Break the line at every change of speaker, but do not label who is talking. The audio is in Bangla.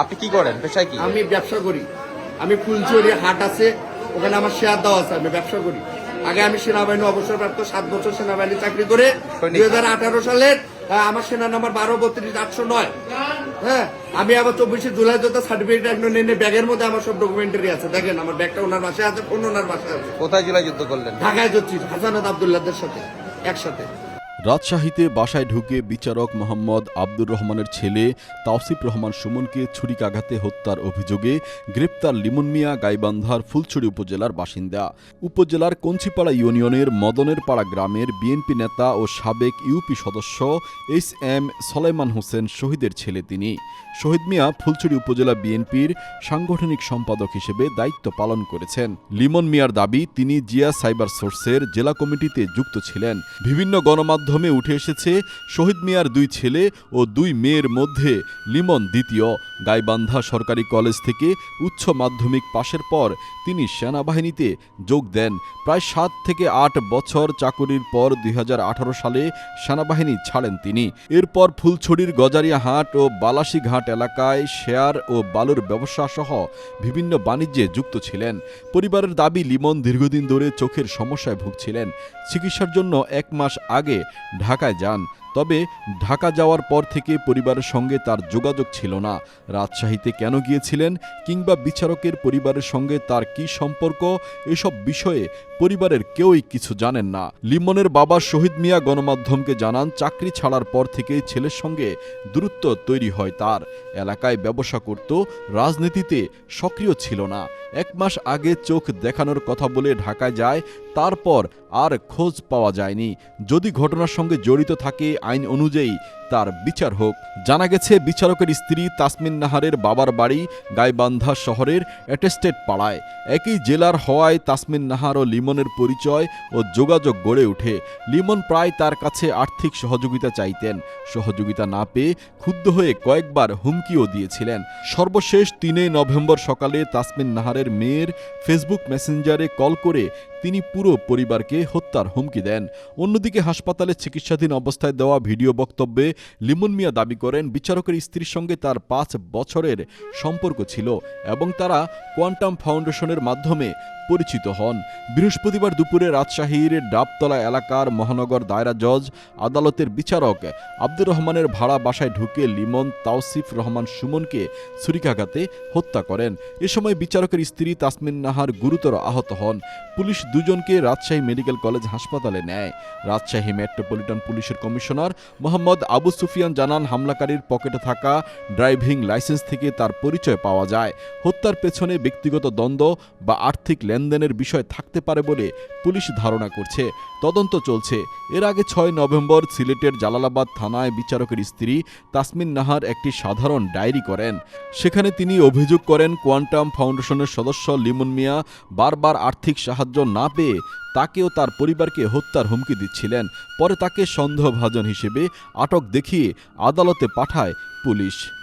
আপনি কি করেন? পেশায় কি?
আমি ব্যবসা করি। আমি ফুলচুরি হাট আছে ওখানে আমার শেয়ার দেওয়া আছে আমি ব্যবসা করি। আগে আমি সেনাবাহিনী অবসরপ্রাপ্ত সাত বছর সেনাবাহিনী চাকরি করে দুই হাজার আঠারো সালের আমার সেনা নাম্বার বারো বত্রিশ আটশো নয়। হ্যাঁ আমি আবার চব্বিশে জুলাই যত সার্টিফিকেট একদম নিয়ে ব্যাগের মধ্যে আমার সব ডকুমেন্টারি আছে। দেখেন আমার ব্যাগটা ওনার বাসায় আছে ফোন ওনার বাসায় আছে।
কোথায় জুলাই যুদ্ধ করলেন?
ঢাকায় যাচ্ছি হাসানাত আবদুল্লাহদের সাথে একসাথে।
রাজশাহীতে বাসায় ঢুকে বিচারক মোহাম্মদ আব্দুর রহমানের ছেলে তাওসিফ রহমান সুমনকে ছুরিকাঘাতে হত্যার অভিযোগে গ্রেপ্তার লিমন মিয়া গাইবান্ধার ফুলছড়ি উপজেলার বাসিন্দা। উপজেলার কঞ্চিপাড়া ইউনিয়নের মদনের পাড়া গ্রামের বিএনপি নেতা ও সাবেক ইউপি সদস্য এইচ এম সলাইমান হোসেন শহীদের ছেলে তিনি। শহীদ মিয়া ফুলছড়ি উপজেলা বিএনপির সাংগঠনিক সম্পাদক হিসেবে দায়িত্ব পালন করেছেন। লিমন মিয়ার দাবি, তিনি জিয়া সাইবার সোর্সের জেলা কমিটিতে যুক্ত ছিলেন। বিভিন্ন গণমাধ্যমে উঠে এসেছে শহীদ মিয়ার দুই ছেলে ও দুই মেয়ের মধ্যে লিমন দ্বিতীয়। গাইবান্ধা সরকারি কলেজ থেকে উচ্চ মাধ্যমিক পাশের পর তিনি সেনাবাহিনীতে যোগ দেন। প্রায় সাত থেকে আট বছর চাকুরির পর দুই হাজার আঠারো সালে সেনাবাহিনী ছাড়েন তিনি। এরপর ফুলছড়ির গজারিয়া হাট ও বালাসী ঘাট এলাকায় শেয়ার ও বালুর ব্যবসা সহ বিভিন্ন বাণিজ্যে যুক্ত ছিলেন। পরিবারের দাবি, লিমন দীর্ঘদিন ধরে চোখের সমস্যায় ভুগছিলেন। চিকিৎসার জন্য এক মাস আগে ঢাকায় যান। তবে ঢাকা যাওয়ার পর থেকে পরিবারের সঙ্গে তার যোগাযোগ ছিল না। রাজশাহীতে কেন গিয়েছিলেন কিংবা বিচারকের পরিবারের সঙ্গে তার কি সম্পর্ক, এসব বিষয়ে পরিবারের কেউই কিছু জানেন না। লিমনের বাবা শহীদ মিয়া গণমাধ্যমকে জানান, চাকরি ছাড়ার পর থেকেই ছেলের সঙ্গে দূরত্ব তৈরি হয় তার। এলাকায় ব্যবসা করত, রাজনীতিতে সক্রিয় ছিল না। এক মাস আগে চোখ দেখানোর কথা বলে ঢাকায় যায়, তারপর আর খোঁজ পাওয়া যায়নি। যদি ঘটনার সঙ্গে জড়িত থাকে আইন অনুযায়ী তার বিচার হোক। জানা গেছে, বিচারকের স্ত্রী তাসমিন নাহারের বাবার বাড়ি গাইবান্ধা শহরের অ্যাটেস্টেড পাড়ায়। একই জেলার হওয়ায় তাসমিন নাহার ও লিমনের পরিচয় ও যোগাযোগ গড়ে ওঠে। লিমন প্রায় তার কাছে আর্থিক সহযোগিতা চাইতেন। সহযোগিতা না পেয়ে ক্ষুব্ধ হয়ে কয়েকবার হুমকিও দিয়েছিলেন। সর্বশেষ তিনে নভেম্বর সকালে তাসমিন নাহারের মেয়ের ফেসবুক মেসেঞ্জারে কল করে তিনি পুরো পরিবারকে হত্যার হুমকি দেন। অন্যদিকে হাসপাতালে চিকিৎসাধীন অবস্থায় দেওয়া ভিডিও বক্তব্যে লিমন মিয়া দাবি করেন বিচারকের স্ত্রীর সঙ্গে তার পাঁচ বছরের সম্পর্ক ছিল এবং তারা কোয়ান্টাম ফাউন্ডেশনের মাধ্যমে পরিচিত হন। বৃহস্পতিবার দুপুরে রাজশাহীর ডাবতলা এলাকার মহানগর দায়রা জজ, আদালতের বিচারক আব্দুর রহমানের ভাড়া বাসায় ঢুকে লিমন তাওসিফ রহমান সুমনকে ছুরিকাঘাতে হত্যা করেন। এ সময় বিচারকের স্ত্রী তাসমিন নাহার গুরুতর আহত হন। পুলিশ দুজনকে রাজশাহী মেডিকেল কলেজ হাসপাতালে নেয়। রাজশাহী মেট্রোপলিটন পুলিশের কমিশনার মোহাম্মদ আবু সুফিয়ান জানান, হামলাকারীর পকেটে থাকা ড্রাইভিং লাইসেন্স থেকে তার পরিচয় পাওয়া যায়। হত্যার পেছনে ব্যক্তিগত দ্বন্দ্ব বা আর্থিক লেনদেনের বিষয় থাকতে পারে বলে পুলিশ ধারণা করছে। তদন্ত চলছে। এর আগে ছয় নভেম্বর সিলেটের জালালাবাদ থানায় বিচারকের স্ত্রী তাসমিন নাহার একটি সাধারণ ডায়েরি করেন। সেখানে তিনি অভিযোগ করেন, কোয়ান্টাম ফাউন্ডেশনের সদস্য লিমন মিয়া বারবার আর্থিক সাহায্য না পেয়ে তাকেও তার পরিবারকে হত্যার হুমকি দিচ্ছিলেন। পরে তাকে সন্দেহভাজন হিসেবে আটক দেখিয়ে আদালতে পাঠায় পুলিশ।